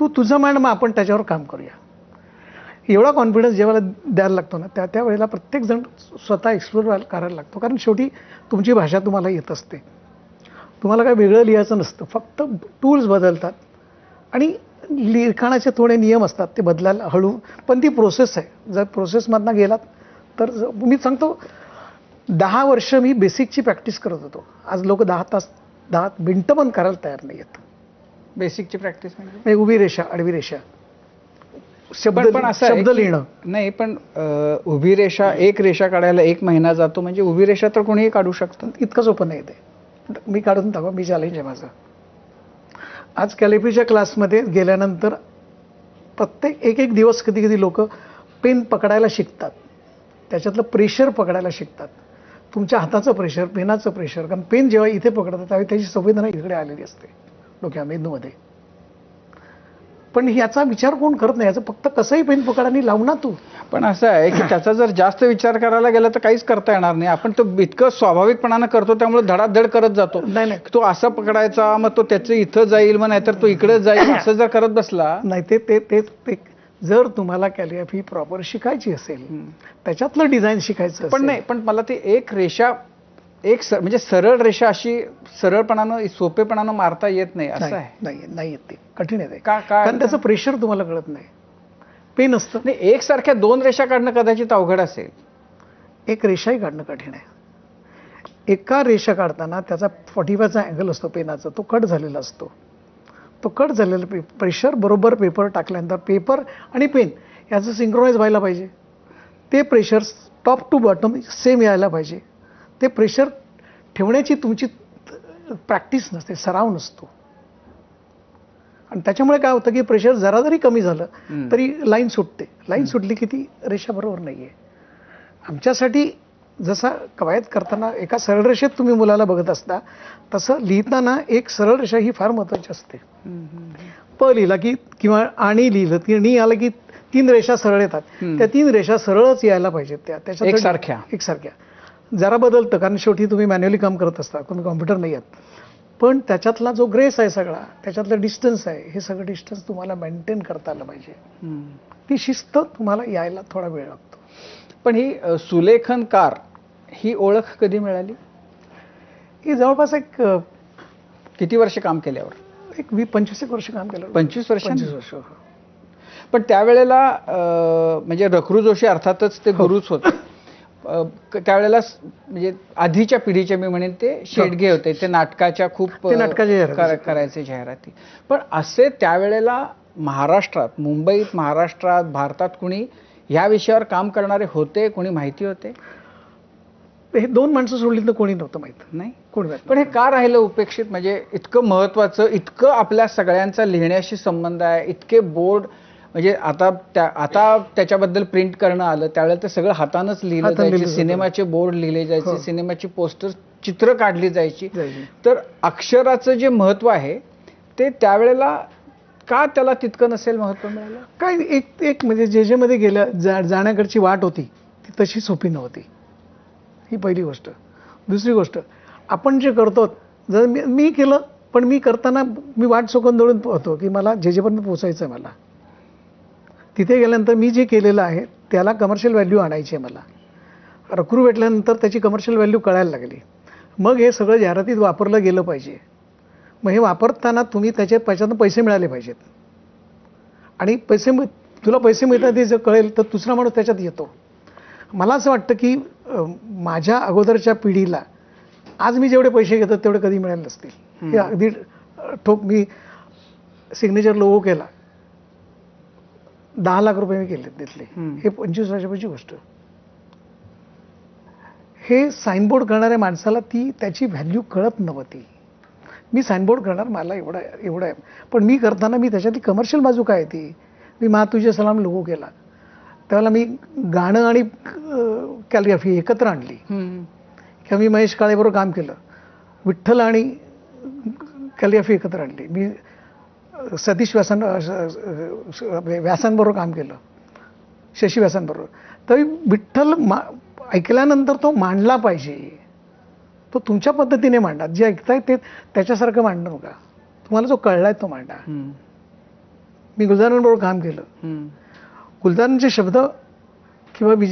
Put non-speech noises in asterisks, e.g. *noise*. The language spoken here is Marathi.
तू तुझं मांड मग आपण त्याच्यावर काम करूया. एवढा कॉन्फिडन्स जेव्हा द्यायला लागतो ना त्या त्यावेळेला प्रत्येकजण स्वतः एक्सप्लोर करायला लागतो. कारण शेवटी तुमची भाषा तुम्हाला येत असते. तुम्हाला काय वेगळं लिहायचं नसतं. फक्त टूल्स बदलतात. आणि लिखाणाचे थोडे नियम असतात. ते बदलायला हळू. पण ती प्रोसेस आहे. जर प्रोसेसमधनं गेलात तर मी सांगतो दहा वर्ष मी बेसिकची प्रॅक्टिस करत होतो. आज लोक दहा तास दहा मिनटं पण करायला तयार नाही आहेत बेसिकची प्रॅक्टिस म्हणजे? म्हणजे उभी रेषा आडवी रेषा. शब्द पण असं शब्द लिहिणं. नाही पण उभी रेषा एक रेषा काढायला एक महिना जातो म्हणजे उभी रेषा तर कोणीही काढू शकतं. इतकं सोपं नाही ते. मी काढून दाखवा मी चॅलेंज आहे माझं. आज कॅलिफीच्या क्लासमध्ये गेल्यानंतर प्रत्येक एक एक दिवस कधी कधी लोक पेन पकडायला शिकतात. त्याच्यातलं प्रेशर पकडायला शिकतात. तुमच्या हाताचं प्रेशर पेनाचं प्रेशर कारण पेन जेव्हा इथे पकडतात त्यावेळी त्याची संवेदना इकडे आलेली असते. डोक्या मेंदूमध्ये पण याचा विचार कोण करत नाही? याचं फक्त कसंही पेन पकड आणि लावू ना तू. पण असं आहे की त्याचा जर जास्त विचार करायला गेला तर काहीच करता येणार नाही. आपण तो इतकं स्वाभाविकपणानं करतो त्यामुळे धडाधड करत जातो. नाही नाही. तो असा पकडायचा मग तो त्याचं इथं जाईल मग नाहीतर तो इकडे जाईल असं जर करत बसला. नाही ते ते ते ते जर तुम्हाला कॅलिग्राफी प्रॉपर शिकायची असेल त्याच्यातलं डिझाईन शिकायचं पण नाही पण मला ती एक रेषा एक स- म्हणजे सरळ रेषा अशी सरळपणानं सोपेपणानं मारता येत नाही असं नाही आहे. नाही नाही येत ते. कठीण आहे का कारण त्याचं प्रेशर तुम्हाला कळत नाही. पेन असतं. नाही एकसारख्या दोन रेषा काढणं कदाचित अवघड असेल. एक रेषाही काढणं कठीण आहे. एका रेषा काढताना त्याचा फॉर्टी फायचा अँगल असतो पेनाचा तो कट झालेला असतो. तो कट झालेला पे प्रेशर बरोबर पेपर टाकल्यानंतर पेपर आणि पेन याचं सिंक्रोनाइज व्हायला पाहिजे. ते pressure top to bottom same यायला पाहिजे. ते प्रेशर ठेवण्याची तुमची प्रॅक्टिस नसते सराव नसतो. आणि त्याच्यामुळे काय होतं की प्रेशर जरा जरी कमी झालं. तरी लाईन सुटते. लाईन सुटली की ती रेषा बरोबर नाही आहे आमच्यासाठी जसा कवायत करताना एका सरळ रेषेत तुम्ही मुलाला बघत असता तसं लिहिताना एक सरळ रेषा ही फार महत्वाची असते. प लिहिला की किंवा आणि लिहिलं की नी आलं की तीन रेषा सरळ येतात. त्या तीन रेषा सरळच यायला पाहिजेत त्या. त्याच्यात एकसारख्या. एकसारख्या. जरा बदलतं कारण शेवटी तुम्ही मॅन्युअली काम करत असता तुम्ही कॉम्प्युटर नाही आहात. पण त्याच्यातला जो ग्रेस आहे सगळा त्याच्यातलं डिस्टन्स आहे हे सगळं डिस्टन्स तुम्हाला मेंटेन करता आलं पाहिजे. ती शिस्त तुम्हाला यायला थोडा वेळ लागतो. पण ही सुलेखनकार ही ओळख कधी मिळाली? ही जवळपास एक किती वर्ष काम केल्यावर? एक वी पंचवीस एक वर्ष काम केलं. पंचवीस वर्ष पंचवीस वर्ष हो. पण त्यावेळेला म्हणजे रखरू जोशी अर्थातच ते गुरुच होते. *laughs* त्यावेळेला म्हणजे आधीच्या पिढीचे मी म्हणेन ते शेडगे होते ते नाटकाच्या खूप नाटकाच्या करायचे जाहिराती. पण असे त्यावेळेला महाराष्ट्रात मुंबईत महाराष्ट्रात भारतात कुणी ह्या विषयावर काम करणारे होते कोणी माहिती होते? हे दोन माणसं सोडली तर कोणी नव्हतं माहीत. नाही. कोणी पण हे का राहिलं उपेक्षित? म्हणजे इतकं महत्वाचं इतकं आपल्या सगळ्यांचा लिहिण्याशी संबंध आहे इतके बोर्ड म्हणजे आता त्या आता त्याच्याबद्दल प्रिंट करणं आलं त्यावेळेला ते सगळं हातानंच लिहिलं जायचे. सिनेमाचे बोर्ड लिहिले जायचे हो. सिनेमाची पोस्टर चित्र काढली जायची. तर अक्षराचं जे महत्त्व आहे ते त्यावेळेला का त्याला तितकं नसेल महत्त्व मिळालं काय एक एक म्हणजे जे जे मध्ये गेलं जा जाण्याकडची वाट होती ती तशी सोपी नव्हती ही पहिली गोष्ट दुसरी गोष्ट आपण जे करतो जर मी मी केलं पण मी करताना मी वाट चोकून दळून होतो की मला जे जेपर्यंत पोचायचं आहे मला तिथे गेल्यानंतर मी जे केलेलं आहे त्याला कमर्शियल व्हॅल्यू आणायची आहे मला. रखरू भेटल्यानंतर त्याची कमर्शियल व्हॅल्यू कळायला लागली. मग हे सगळं जाहिरातीत वापरलं गेलं पाहिजे. मग हे वापरताना तुम्ही त्याच्या त्याच्यातून पैसे मिळाले पाहिजेत. आणि पैसे मिळ तुला पैसे मिळतात हे जर कळेल तर दुसरा माणूस त्याच्यात येतो. मला असं वाटतं की माझ्या अगोदरच्या पिढीला आज मी जेवढे पैसे घेतो तेवढे कधी मिळाले नसतील. हे अगदी ठोक मी सिग्नेचर लोगो केला. दहा लाख रुपये मी केले तिथले. हे पंचवीस वर्षापूर्वीची गोष्ट. हे साईनबोर्ड करणाऱ्या माणसाला ती त्याची व्हॅल्यू कळत नव्हती. मी साईनबोर्ड करणार मला एवढं एवढं आहे. पण मी करताना मी त्याच्यातली कमर्शियल बाजू काय ती? मी मा तुझे सलाम लोगो केला. त्यावेळेला मी गाणं आणि कॅलिग्राफी एकत्र आणली. किंवा मी महेश काळेबरोबर काम केलं. विठ्ठल आणि कॅलिग्राफी एकत्र आणली. मी सतीश व्यासान व्यासांबरोबर काम केलं. शशी व्यासांबरोबर. तरी विठ्ठल मा ऐकल्यानंतर तो मांडला पाहिजे. तो तुमच्या पद्धतीने मांडा. जे ऐकताय ते त्याच्यासारखं मांडू नका. तुम्हाला जो कळलाय तो मांडा. मी गुलजारांबरोबर काम केलं. हम्म. गुलजारांचे शब्द किंवा विजय